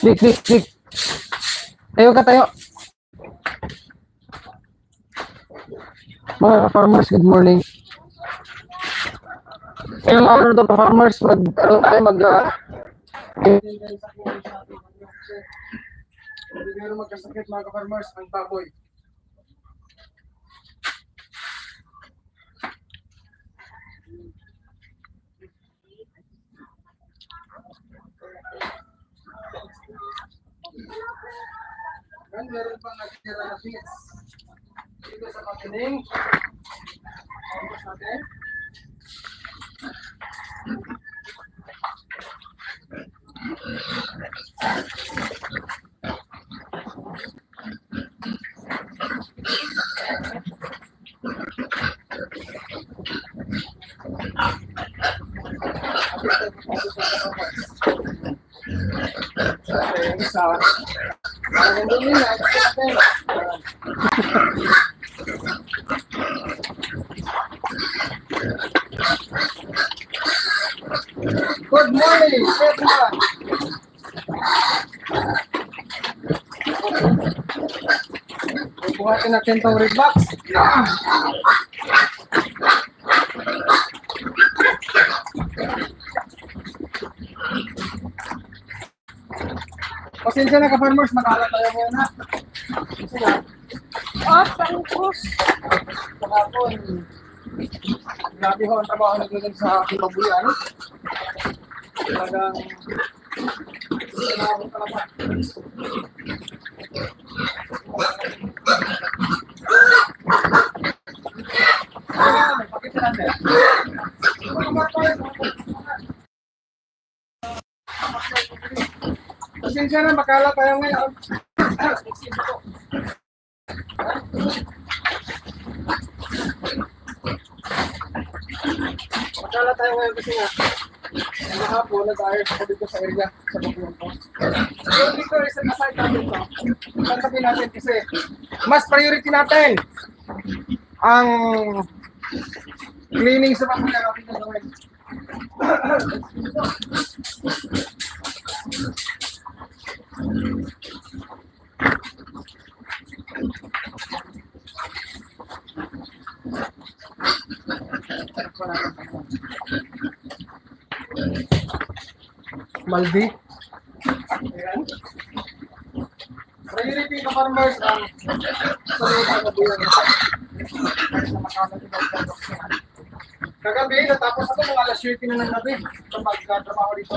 Dik, dik, dik. Tayo ka tayo. Mga farmers, good morning. Ngayong araw to farmers, mag, ano tayo, mag, ah, Hindi magkasakit mga ka-farmers, ang baboy. Yan, meron pang natitira na bits. Dito sa pakining. Tapos natin. Good morning, everyone. Buhatin natin itong red box. Pasensya na ka-farmers, mag-aala tayo ngayon ha. Kasi nga, Oh, pangkus. kahapon, grabe ho ang trabaho na gano'n sa aking babuyan. Talagang, trabaho talaga. Ayan, pakita natin. Pasensya na, makala tayo ngayon. Magkala tayo ngayon kasi nga, ang hapon nag-ayos ako dito sa area sa Baguio ko. So dito is ang aside natin to. Tanggapin natin kasi mas priority natin ang cleaning sa Baguio natin gagawin. Maldi. Priority ka farmers ang. Kagabi, natapos ako mga alas 7 na ng gabi sa pagkatrabaho dito.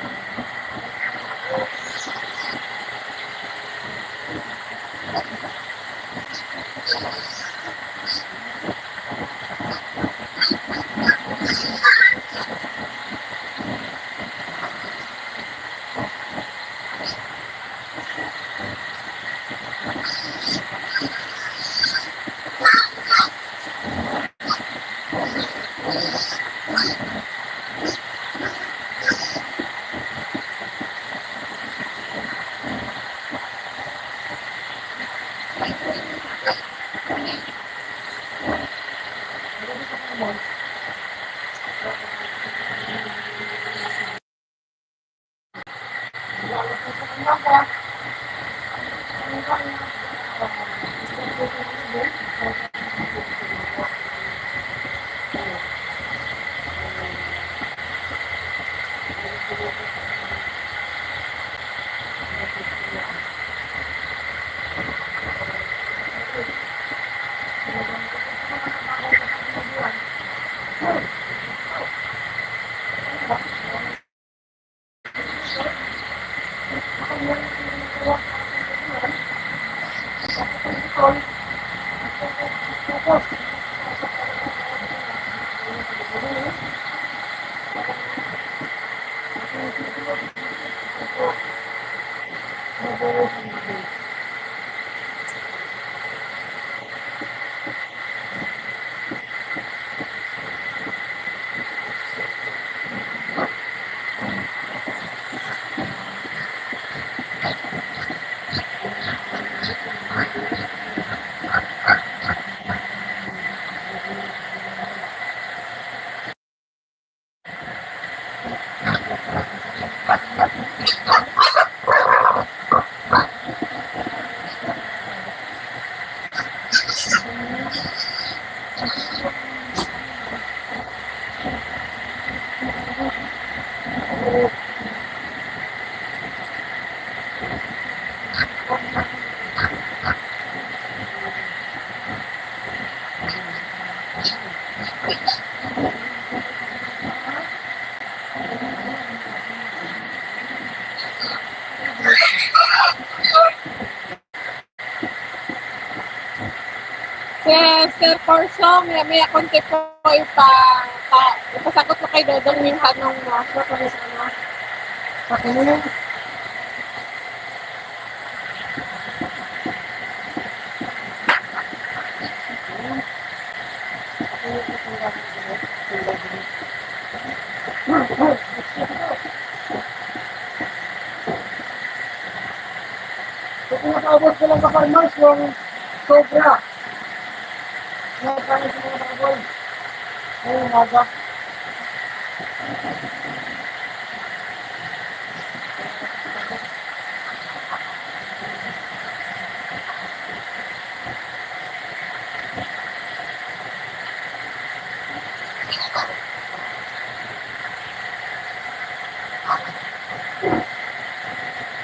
Sir, Sir Corsong, may konti po ipa, pa, ipasagot mo kay Dodong yung tanong mo. So, kung ano. Pati mo yung So, pinakaabot ko lang ka farmers yung sobra. Nakakano sa mga baboy. Ngayong umaga.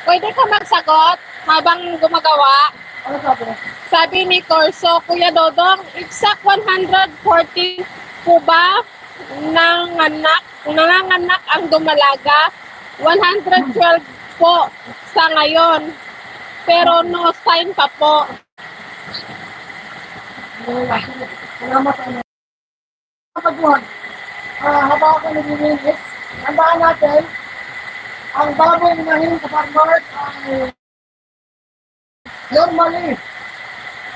Pwede ka magsagot habang gumagawa. Ano sabi? Sabi ni Corso, Kuya Dodong, exact 140 po ba ng anak, nanganganak ang dumalaga? 112 po sa ngayon. Pero no sign pa po. Salamat sa inyo. Kapaguhan, ah, haba ako naglilinis. Tandaan natin, ang baboy na hiling sa farmers ay normally,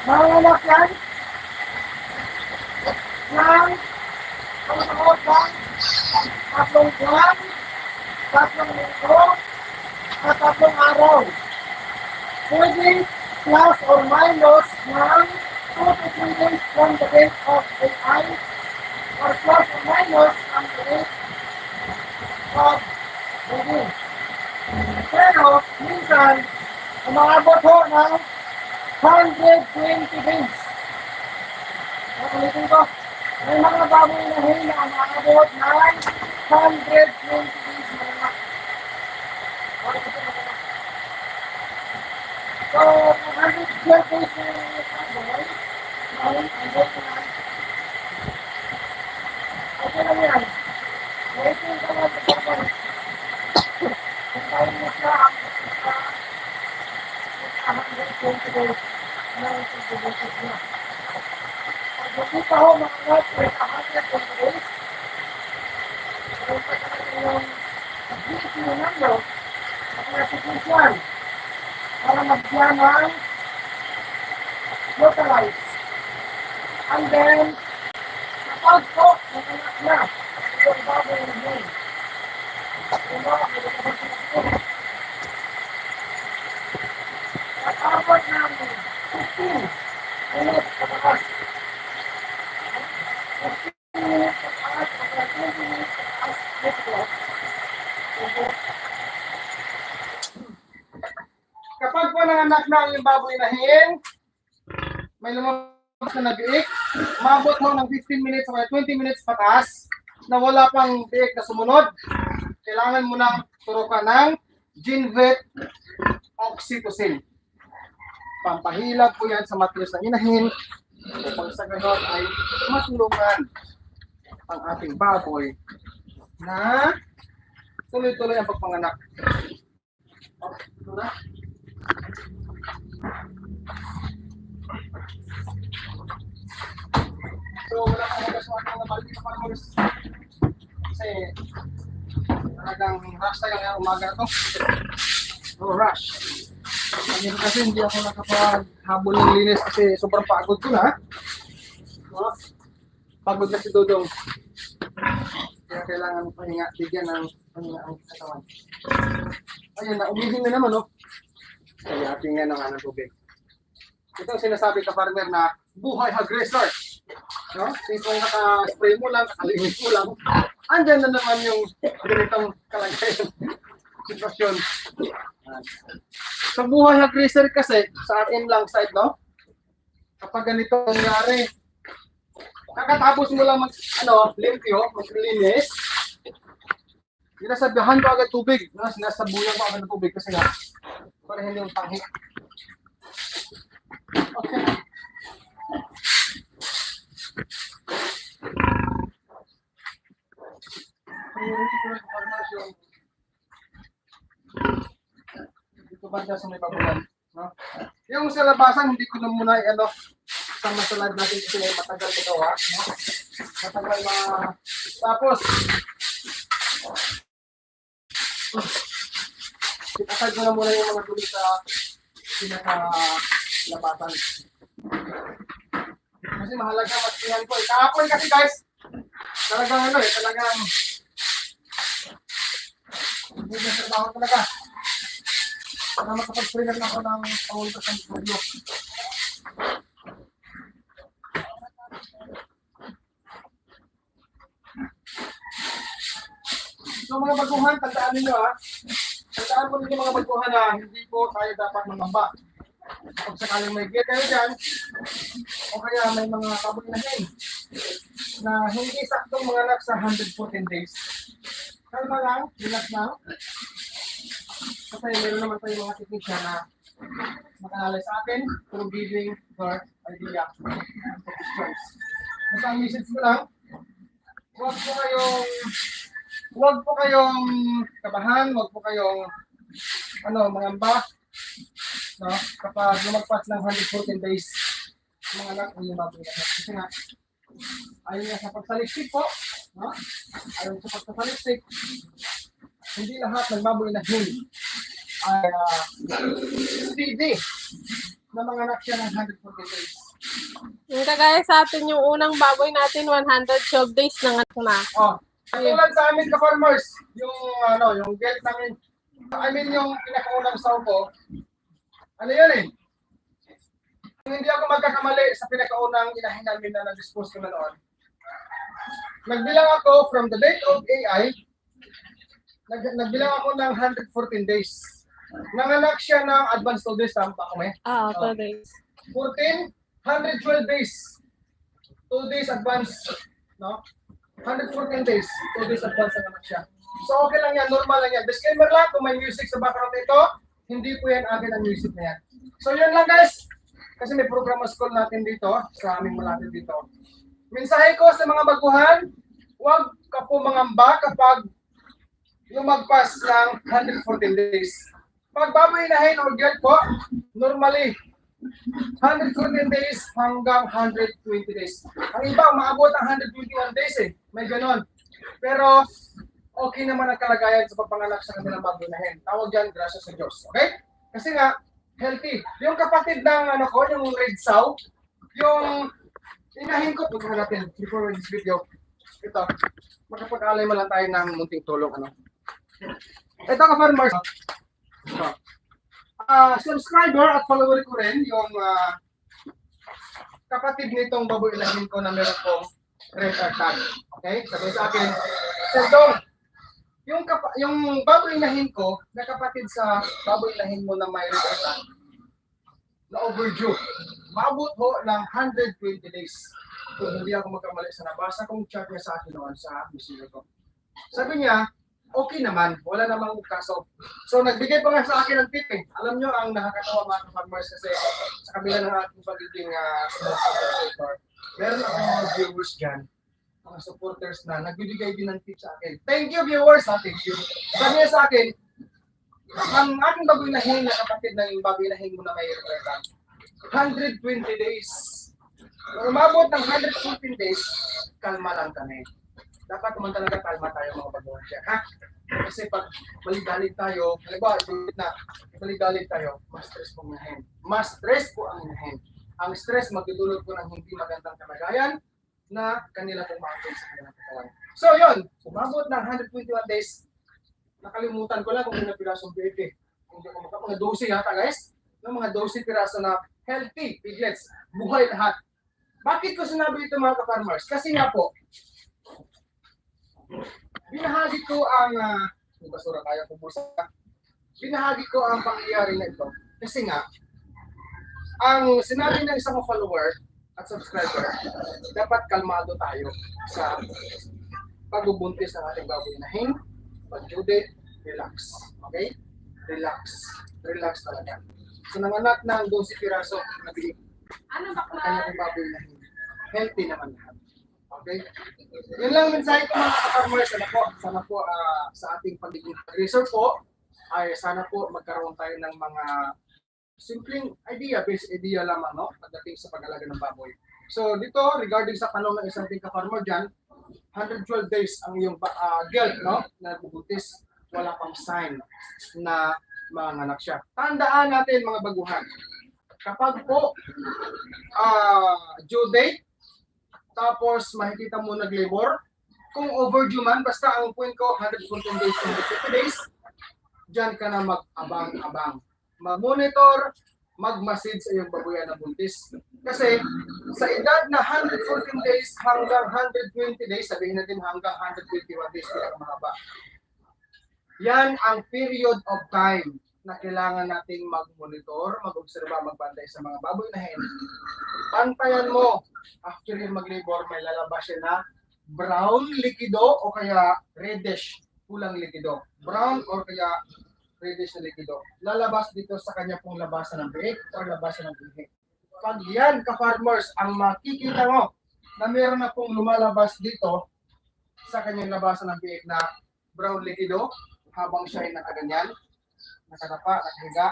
manganak yan. Ng pangalaot ng tatlong buwan, tatlong linggo, at tatlong araw. Pwede plus or minus ng 2 to 3 days from the date of AI or plus or minus ang date of wedding. Pero, minsan, umabot ho ng 120 days. Nakulitin ko, may mga baboy na hin na umabot ng 120 days na. So, 112 days na yung baboy. Ang date na Okay lang yan. Waiting ka lang sa baboy. Hintayin mo siya ang sa 120 days na yung bukita ho mga net with 120 days, meron pa talaga yung GC number at recognition para magbiyan ng localize. And then, kapag po, nanganak na, yung baboy na yun, yung pinagkakasya at abot ng 15 Kapag po nanganak na ang yung baboy na hin, may lumabas na nag-iik, umabot mo ng 15 minutes o 20 minutes pataas, na wala pang biik na sumunod, kailangan mo na turukan ng Ginvet Oxytocin. Pampahilap po yan sa matris ng inahin upang sa ganon ay matulungan ang ating baboy na tuloy-tuloy ang pagpanganak. Oh, ito na. So, wala kang magkasuhan ng maliit na farmers. Kasi, talagang rush tayo ngayong umaga na to. So, rush. Ngayon kasi hindi ako nakapaghabol ng linis kasi sobrang pagod ko na. No? Pagod na si Dodong. Kaya kailangan pahinga, bigyan ng pahinga ang katawan. Ayun na, umihing na naman, no? Kaya ating nga ng tubig. Ito ang sinasabi ka, farmer, na buhay aggressor. No? Since kung naka-spray mo lang, nakalinis mo lang, andyan na naman yung ganitong kalagayan. Sitwasyon. Sa buhay aggressor kasi, sa atin lang side, no? Kapag ganito ang nangyari, kakatapos mo lang mag, ano, limpyo, maglinis, sinasabihan ko agad tubig. No? Sinasabuyan ko agad ng tubig kasi nga, para hindi yung tanghi. Okay. Dito banda sa may babulan. No? Yung sa labasan, hindi ko na muna ano, sama sa live natin kasi matagal ko gawa. No? Matagal na... Tapos, Itasag ko na muna yung mga dumi sa pinaka-labasan. Kasi mahalaga matihan ko. eh. Kahapon kasi guys, talagang ano eh, talagang hindi na trabaho talaga. Para makapag-spray na ako ng pangulto sa studio. So mga baguhan, tandaan ninyo ha. Tandaan po ninyo mga baguhan na hindi po tayo dapat mangamba. Kung sakaling may gear kayo dyan, o kaya may mga kabulinahin na hindi saktong mga anak sa 114 days. Kalma lang, relax lang. Kasi meron naman tayong mga technician na makanalay sa atin through giving their idea and suggestions. Basta ang message ko lang, huwag po kayong huwag po kayong kabahan, huwag po kayong ano, mangamba. No? Kapag lumagpas ng 114 days, mga anak ang lumabot na. Kasi nga, ayun nga sa pagsaliksik po, no? ayun sa pagsaliksik, hindi lahat ng baboy na hill ay uh, steady na mga anak siya ng 114 days. Yung kagaya sa atin, yung unang baboy natin, 112 days na anak na. Oh, katulad sa amin ka-farmers, yung ano, yung gate namin, I mean yung pinakaunang saw ko, ano yun eh, kung hindi ako magkakamali sa pinakaunang inahin namin na na-dispose ko na noon, nagbilang ako from the date of AI, nag, nagbilang ako ng 114 days. Nanganak siya ng advanced two days, tama ba kami? Ah, Oh. 2 days. 14, 112 days. 2 days advance, no? 114 days, 2 days advance ang anak siya. So okay lang yan, normal lang yan. Disclaimer lang, kung may music sa background ito, hindi po yan akin ang music na yan. So yun lang guys, kasi may programa school natin dito, sa aming malapit dito. Mensahe ko sa mga baguhan, huwag ka po mangamba kapag lumagpas ng 114 days. Pag babayinahin or get po, normally, 114 days hanggang 120 days. Ang iba, umaabot ang 121 days eh. May ganon. Pero, okay naman ang kalagayan sa pagpanganak sa kanilang babunahin. Tawag yan, grasya sa Diyos. Okay? Kasi nga, healthy. Yung kapatid ng ano ko, yung red sow, yung inahin ko, pagkakas natin before this video. Ito, makapag-alay mo lang tayo ng munting tulong. Ano? Ito ka farmers. Ito. Ah, subscriber at follower ko rin yung ah, kapatid nitong baboy ilahin ko na meron kong red tag. Okay? Sabi sa akin, Sir yung, kapa- yung baboy ilahin ko na kapatid sa baboy ilahin mo na may red tag na overdue. Maabot ho ng 120 days. Kung hindi ako magkamali sa nabasa kong chat niya sa akin noon sa messenger ko. Sabi niya, okay naman, wala namang kaso. So nagbigay pa nga sa akin ng tip eh. Alam nyo ang nakakatawa mga farmers kasi sa kabila ng ating pagiging uh, supporter, meron akong mga viewers dyan, mga supporters na nagbibigay din ng tip sa akin. Thank you viewers ha, thank you. Sabi niya sa akin, ang aking baboy na hin na kapatid ng baboy mo na may retreta, 120 days. Kung umabot ng 114 days, kalma lang kami. Dapat naman talaga kalma tayo mga baguhan siya, ha? Kasi pag maligalig tayo, halimbawa, itulit na, maligalig tayo, mas stress po ang inahin. Mas stress po ang inahin. Ang stress magdudulot po ng hindi magandang kalagayan na kanila pong maakit sa kanilang katawan. So yun, umabot ng 121 days, nakalimutan ko lang kung ilang pirasong PAP. Hindi ko maka, mga 12 yata guys, ng mga 12 piraso na healthy piglets, buhay lahat. Bakit ko sinabi ito mga ka-farmers? Kasi nga po, binahagi ko ang, uh, basura tayo pubusa, binahagi ko ang pangyayari na ito. Kasi nga, ang sinabi ng isang follower at subscriber, dapat kalmado tayo sa pagbubuntis ng ating baboy na hin, pag-due date, relax. Okay? Relax. Relax talaga. So nanganak ng 12 piraso na bilik Ano ang kanyang baboy na hin. Healthy naman lahat. Okay? Yun lang ang mensahe ko mga farmers. Sana po, sana po ah, sa ating pagiging aggressor po, ay sana po magkaroon tayo ng mga simpleng idea, basic idea lamang, no? Pagdating sa pag-alaga ng baboy. So dito, regarding sa tanong ng isang ating ka-farmer dyan, 112 days ang iyong uh, guilt, no? Na bubuntis, wala pang sign na manganak siya. Tandaan natin mga baguhan, kapag po ah due date, tapos makikita mo nag-labor, kung overdue man, basta ang point ko, 114 days, 150 days, dyan ka na mag-abang-abang. Mag-monitor, mag-message sa iyong babuyan na buntis. Kasi sa edad na 114 days hanggang 120 days, sabihin natin hanggang 121 days, kaya mahaba. Yan ang period of time na kailangan nating mag-monitor, mag-obserba, magbantay sa mga baboy na hen. Bantayan mo, after yung mag-labor, may lalabas siya na brown likido o kaya reddish pulang likido. Brown or kaya reddish na likido. Lalabas dito sa kanya pong labasan ng biik o labasan ng biik. Pag yan, ka-farmers, ang makikita mo na meron na pong lumalabas dito sa kanyang labasan ng biik na brown likido habang siya ay nakaganyan, nakadapa, nakahiga,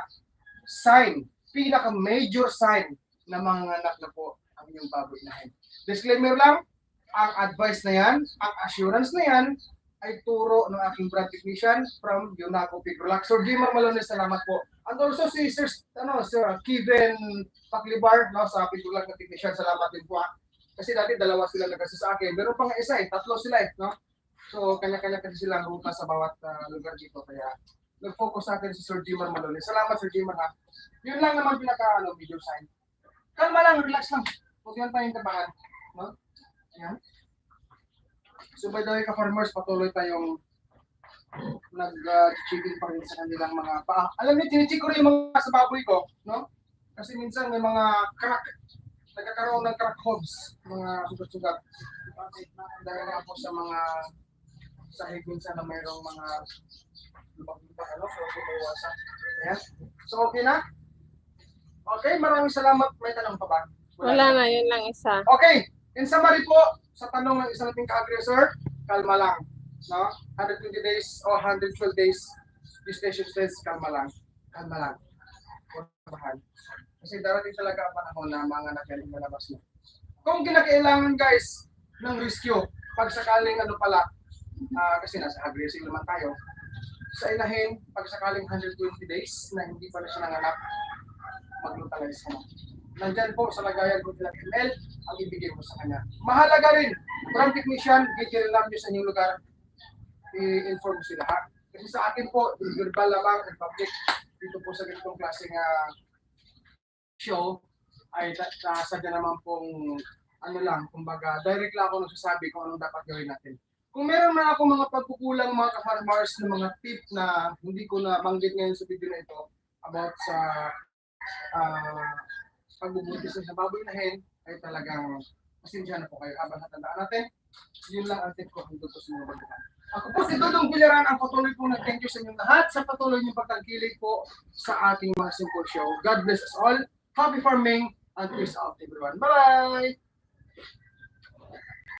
sign, pinaka-major sign na mga anak na po ang inyong baboy na hen. Disclaimer lang, ang advice na yan, ang assurance na yan, ay turo ng aking brand technician from Yunaco Pigrolac. Sir Jimar Malones, salamat po. And also si Sir, ano, Sir Kevin Paklibar, no, sa Pigrolac na technician, salamat din po. ha. Kasi dati dalawa sila nagkasi sa akin. Meron pa nga isa eh, tatlo sila eh, no? So, kanya-kanya kasi silang ruta sa bawat ah, lugar dito. Kaya, nag-focus sa atin si Sir Jimar Malones. Salamat Sir Jimar ha. Yun lang naman pinaka ano, video sign. Kalma lang, relax lang. Huwag yan tayong tabahan. No? Ayan. So by the way, ka-farmers, patuloy tayong nag-chicken pa rin sa kanilang mga paa. Alam niyo, tinichik ko rin yung mga sa ko, no? Kasi minsan may mga crack, nagkakaroon ng crack hobs, mga sugat-sugat. Dahil nga po sa mga sahig minsan na mayroong mga ano? So, bumawasan. Ayan. So, okay na? Okay, maraming salamat. May tanong pa ba? Wala na, yun lang isa. Okay, in summary po, sa tanong ng isang ating ka-aggressor, kalma lang. No? 120 days o 112 days, gestation stage, kalma lang. Kalma lang. Kabahan. Kasi darating talaga ang panahon na mga nakaling malabas na. Kung kinakailangan guys ng rescue, pag sakaling ano pala, ah, kasi nasa aggressive naman tayo, sa inahin, pag sakaling 120 days na hindi pa na siya nanganak, mag-utilize ka na. Nandyan po sa lagayan ko ng ML ang ibigay mo sa kanya. Mahalaga rin, brand technician, bigyan lang nyo sa inyong lugar, i-inform sila ha. Kasi sa akin po, verbal lamang and public, dito po sa ganitong klaseng ah, show, ay ta- sadya naman pong ano lang, kumbaga, direct lang ako nagsasabi kung anong dapat gawin natin. Kung meron na ako mga pagkukulang mga ka-farmers na mga tip na hindi ko na banggit ngayon sa video na ito about sa ah pagbubuntis sa baboy na hen ay talagang pasensya na po kayo habang natandaan natin. Yun lang ang tip ko kung gusto sa mga baguhan. Ako po si Dudong Bilaran ang patuloy po nag-thank you sa inyong lahat sa patuloy niyong pagtangkilik po sa ating mga simple show. God bless us all. Happy farming and peace out everyone. Bye-bye!